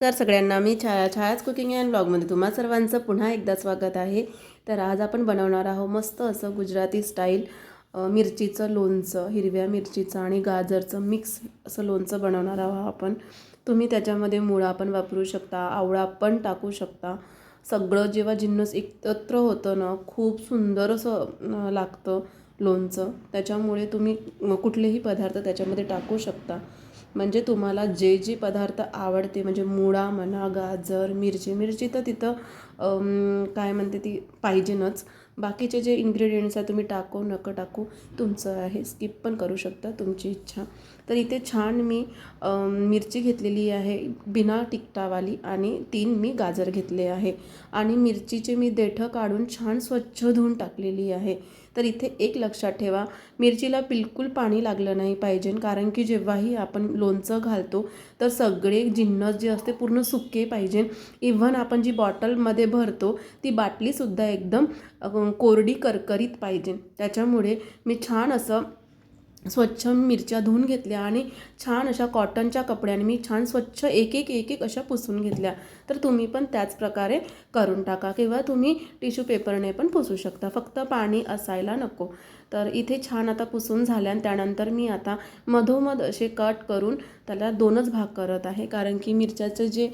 तर सगळ्यांना मी छाया छायाच cooking and ब्लॉगमध्ये तुम्हा सर्वांचं पुन्हा एकदा स्वागत आहे. तर आज आपण बनवणार आहोत मस्त असं गुजराती स्टाईल मिरचीचं लोणचं हिरव्या मिरचीचं आणि गाजरचं मिक्स असं लोणचं बनवणार आहोत आपण. तुम्ही त्याच्यामध्ये मुळा पण वापरू शकता आवळा पण टाकू शकता. सगळं जेव्हा जिन्नस एकत्र होतं ना खूप सुंदर असं लागतं लोणचं. त्याच्यामुळे तुम्ही कुठलेही पदार्थ त्याच्यामध्ये टाकू शकता. म्हणजे तुम्हाला जे जे पदार्थ आवडते म्हणजे मुळा म्हणा गाजर मिरची मिरची तर तिथं काय म्हणते ती पाहिजेनच. बाकीचे जे इन्ग्रेडियंट्स आहे तुम्ही टाकू नको टाकू तुमचं आहे स्किप पण करू शकता तुमची इच्छा. तर इथे छान मी मिरची घेतलेली आहे बिना टिकटावाली आणि तीन मी गाजर घेतले आहे. आणि मिरचीचे मी देठं काढून छान स्वच्छ धुवून टाकलेली आहे. तर इथे एक लक्षात ठेवा मिरचीला बिलकुल पाणी लागलं नाही पाहिजे कारण की जेव्हाही आपण लोणचं घालतो तर सगळे जिन्नस जे असते पूर्ण सुके पाहिजे. इव्हन आपण जी बॉटलमध्ये भरतो ती बाटलीसुद्धा एकदम कोरडी करकरीत पाहिजे. त्याच्यामुळे मी छान असं स्वच्छ मिरच्या धुवून घेतल्या आणि छान अशा कॉटनच्या कपड्याने मी छान स्वच्छ एक एक एक एक अशा पुसून घेतल्या. तर तुम्ही पण त्याच प्रकारे करून टाका किंवा तुम्ही टिश्यू पेपरने पण पुसू शकता. फक्त पाणी असायला नको. तर इथे छान आता पुसून झाल्या आणि त्यानंतर मी आता मधोमध असे कट करून त्याला दोनच भाग करत आहे. कारण की मिरच्याचं जे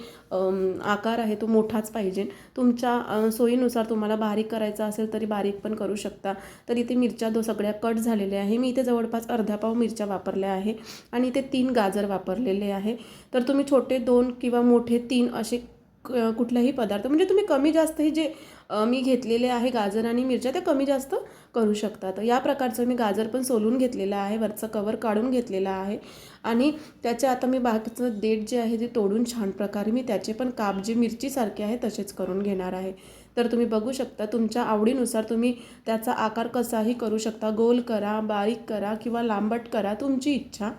आकार आहे तो मोठाच पाहिजे. तुमच्या सोयीनुसार तुम्हाला बारीक करायचा असेल तरी बारीक पण करू शकता. तर इथे मिरच्या दो सगळ्या कट झालेल्या आहे. मी इथे जवळपास अर्धा पाव मिरच्या वापरल्या आहे आणि इथे तीन गाजर वापरलेले आहे. तर तुम्ही छोटे दोन किंवा मोठे तीन असे क- कुठलाही पदार्थ म्हणजे तुम्ही कमी जास्त हे जे मी घेतलेले आहे गाजर आणि मिरच्या ते कमी जास्त करू शकता. तर या प्रकारचं मी गाजर पण सोलून घेतलेलं आहे वरचं कवर काढून घेतलेलं आहे. आणि त्याचे आता मी बाकीचं देठ जे आहे ते तोडून छान प्रकारे मी त्याचे पण काप जे मिरचीसारखे आहे तसेच करून घेणार आहे. तर तुम्ही बघू शकता तुमच्या आवडीनुसार तुम्ही त्याचा आकार कसाही करू शकता. गोल करा बारीक करा किंवा लांबट करा तुमची इच्छा.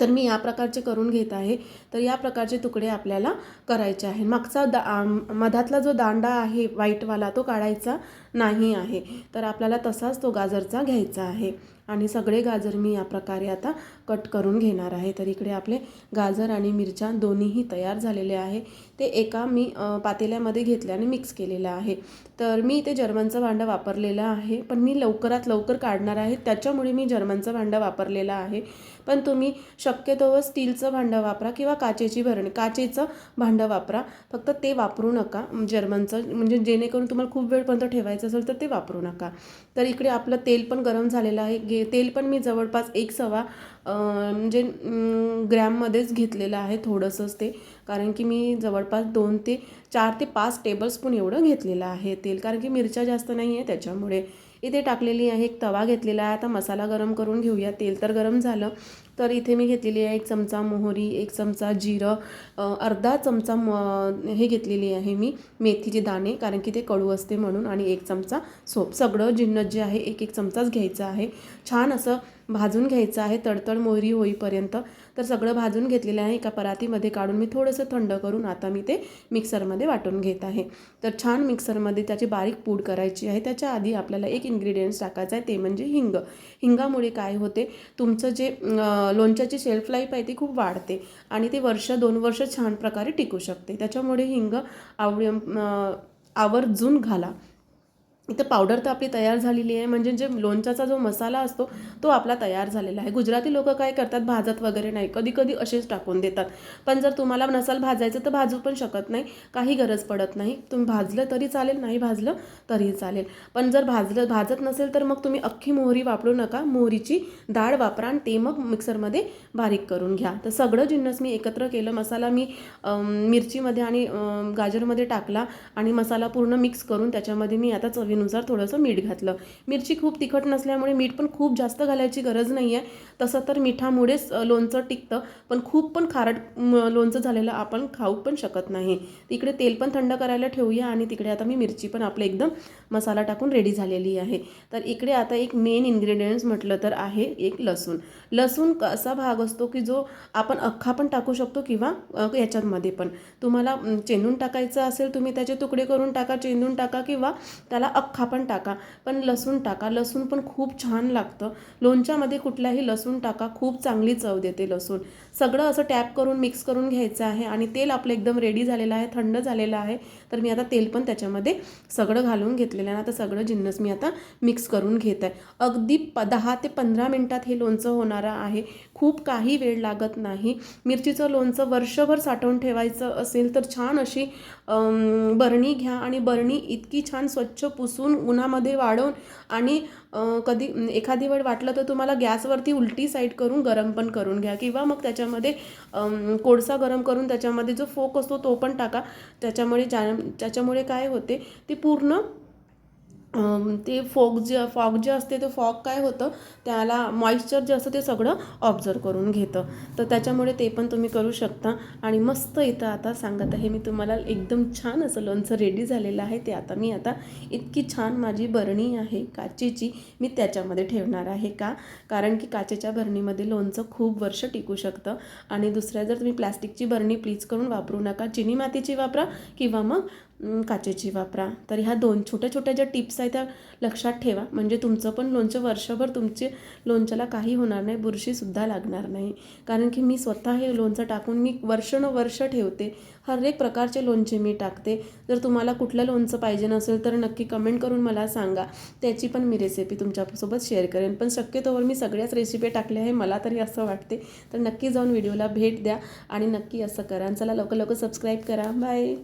तर मी या प्रकारचे करून घेत आहे. तर या प्रकारचे तुकडे आपल्याला करायचे आहे मागचा दा मधातला जो दांडा आहे व्हाईटवाला तो काढायचा. नाही आहे. तर आपल्याला तसाच तो गाजरचा घ्यायचा आहे. आणि सगळे गाजर मी या प्रकारे आता कट करून घेणार आहे. तर इकडे आपले गाजर आणि मिरच्या दोन्हीही तयार झालेले आहे. ते एका मी पातेल्यामध्ये घेतल्याने मिक्स केलेलं आहे. तर मी ते जर्मनचं भांडं वापरलेलं आहे. पण मी लवकरात लवकर काढणार आहे. त्याच्यामुळे मी जर्मनचं भांडं वापरलेलं आहे. पण तुम्ही शक्यतोवर स्टीलचं भांडं वापरा किंवा काचेची भरणी काचेचं भांडं वापरा. फक्त ते वापरू नका. जर्मनचं म्हणजे जेणेकरून तुम्हाला खूप वेळपर्यंत ठेवायचं असेल तर ते वापरू नका. तर इकडे आपलं तेल पण गरम झालेलं आहे. घे तेल पण मी जवळपास एक सवा म्हणजे ग्रॅममध्येच घेतलेलं आहे थोडंसंच ते. कारण की मी जवळपास दोन ते चार ते पाच टेबलस्पून एवढं घेतलेलं आहे तेल. कारण की मिरच्या जास्त नाही आहे त्याच्यामुळे. इथे टाकलेली आहे एक तवा घेतलेला आहे. आता मसाला गरम करून घेऊया. तेल तर गरम झालं. तर इथे मी घेतलेली आहे एक चमचा मोहरी एक चमचा जिरं अर्धा चमचा म हे घेतलेली आहे मी मेथीचे दाणे कारण की ते कडू असते म्हणून आणि एक चमचा सोप. सगळं जिन्नत जे आहे एक एक चमचाच घ्यायचं आहे. छान असं भाजून घ्यायचं आहे तडतड मोहरी होईपर्यंत. तर सगळं भाजून घेतलेलं आहे एका परातीमध्ये काढून मी थोडंसं थंड करून आता मी ते मिक्सरमध्ये वाटून घेत आहे. तर छान मिक्सरमध्ये त्याची बारीक पूड करायची आहे. त्याच्या आधी आपल्याला एक इन्ग्रेडियंट्स टाकायचं आहे ते म्हणजे हिंग. हिंगामुळे काय होते तुमचं जे आ, लोणच्याची शेल्फ लाईफ आहे ती खूप वाढते आणि ते वर्ष दोन वर्ष छान प्रकारे टिकू शकते. त्याच्यामुळे हिंग आवड आवर्जून घाला. इथं पावडर तर आपली तयार झालेली आहे. म्हणजे जे लोणच्याचा जो मसाला असतो तो आपला तयार झालेला आहे. गुजराती लोक काय करतात? भाजत वगैरे नाही. कधी कधी असेच टाकून देतात. पण जर तुम्हाला नसाल भाजायचं तर भाजू पण शकत नाही. काही गरज पडत नाही. तुम्ही भाजलं तरी चालेल नाही भाजलं तरी चालेल. पण जर भाजलं भाजत नसेल तर मग तुम्ही अख्खी मोहरी वापरू नका. मोहरीची डाळ वापरा आणि ते मग मिक्सरमध्ये बारीक करून घ्या. तर सगळं जिन्नस मी एकत्र केलं. मसाला मी मिरचीमध्ये आणि गाजरमध्ये टाकला आणि मसाला पूर्ण मिक्स करून त्याच्यामध्ये मी आता चवीनुसार थोडंसं मीठ घातलं. मिरची खूप तिखट नसल्यामुळे मीठ पण खूप जास्त घालायची गरज नाही आहे तसं तर मिठामुळेच लोणचं टिकतं. पण खूप पण खारट लोणचं झालेलं आपण खाऊ पण शकत नाही. तिकडे तेल पण थंड करायला ठेवूया आणि तिकडे आता मी मिरची पण आपलं एकदम मसाला टाकून रेडी झालेली आहे. तर इकडे आता एक मेन इन्ग्रेडियंट्स म्हटलं तर आहे एक लसूण. लसूण क- असा भाग असतो की जो आपण अख्खा पण टाकू शकतो किंवा याच्यामध्ये पण. तुम्हाला चेंदून टाकायचं असेल तुम्ही त्याचे तुकडे करून टाका चेंदून टाका किंवा त्याला अख्खा पण टाका पण लसूण टाका. लसूण पण खूप छान लागतं. लोणच्यामध्ये कुठल्याही लसूण टाका खूप चांगली चव देते लसूण. सगळं असं टॅप करून मिक्स करून घ्यायचं आहे आणि तेल आपलं एकदम रेडी झालेलं आहे थंड झालेलं आहे. तर मी आता तेल पण त्याच्यामध्ये सगळं घालून घेतलेलं आहे. आता सगळं जिन्नस मी आता मिक्स करून घेत आहे. अगदी प दहा ते पंधरा मिनटात हे लोणचं होणारं आहे. खूप काही वेळ लागत नाही. मिरचीचं लोणचं वर्षभर साठवून ठेवायचं असेल तर छान अशी बरणी घ्या आणि बरणी इतकी छान स्वच्छ पुस पुसून उन्हामध्ये वाढवून आणि कधी एखादी वेळ वाटलं तर तुम्हाला गॅसवरती उलटी साईड करून गरम पण करून घ्या किंवा मग त्याच्यामध्ये कोळसा गरम करून त्याच्यामध्ये जो फोक असतो तो पण टाका. त्याच्यामुळे ज्या त्याच्यामुळे काय होते ती पूर्ण ते फॉग जे फॉग जे असते ते फॉग काय होतं त्याला मॉइश्चर जे असतं ते सगळं ऑब्झर्व करून घेतं. तर त्याच्यामुळे ते पण तुम्ही करू शकता. आणि मस्त इथं आता सांगत आहे मी तुम्हाला एकदम छान असं लोणचं रेडी झालेलं आहे. ते आता मी आता इतकी छान माझी बरणी आहे काचेची मी त्याच्यामध्ये ठेवणार आहे का? कारण की काचेच्या बरणीमध्ये लोणचं खूप वर्ष टिकू शकतं. आणि दुसऱ्या जर तुम्ही प्लॅस्टिकची बरणी प्लीज करून वापरू नका. चिनी मातीची वापरा किंवा मग काचेची वापरा. तर ह्या दोन छोट्या छोट्या ज्या टिप्स आहेत त्या लक्षात ठेवा. म्हणजे तुमचं पण लोणचं वर्षभर तुमचे लोणच्याला काही होणार नाही बुरशीसुद्धा लागणार नाही. कारण की मी स्वतः हे लोणचं टाकून मी वर्षानुवर्ष ठेवते. हर एक प्रकारचे लोणचे मी टाकते. जर तुम्हाला कुठलं लोणचं पाहिजे नसेल तर नक्की कमेंट करून मला सांगा. त्याची पण मी रेसिपी तुमच्यासोबत शेअर करेन. पण शक्यतोवर मी सगळ्याच रेसिपी टाकल्या आहे मला तरी असं वाटते. तर नक्की जाऊन व्हिडिओला भेट द्या आणि नक्की असं करा. आणि चला लवकर लवकर सबस्क्राईब करा. बाय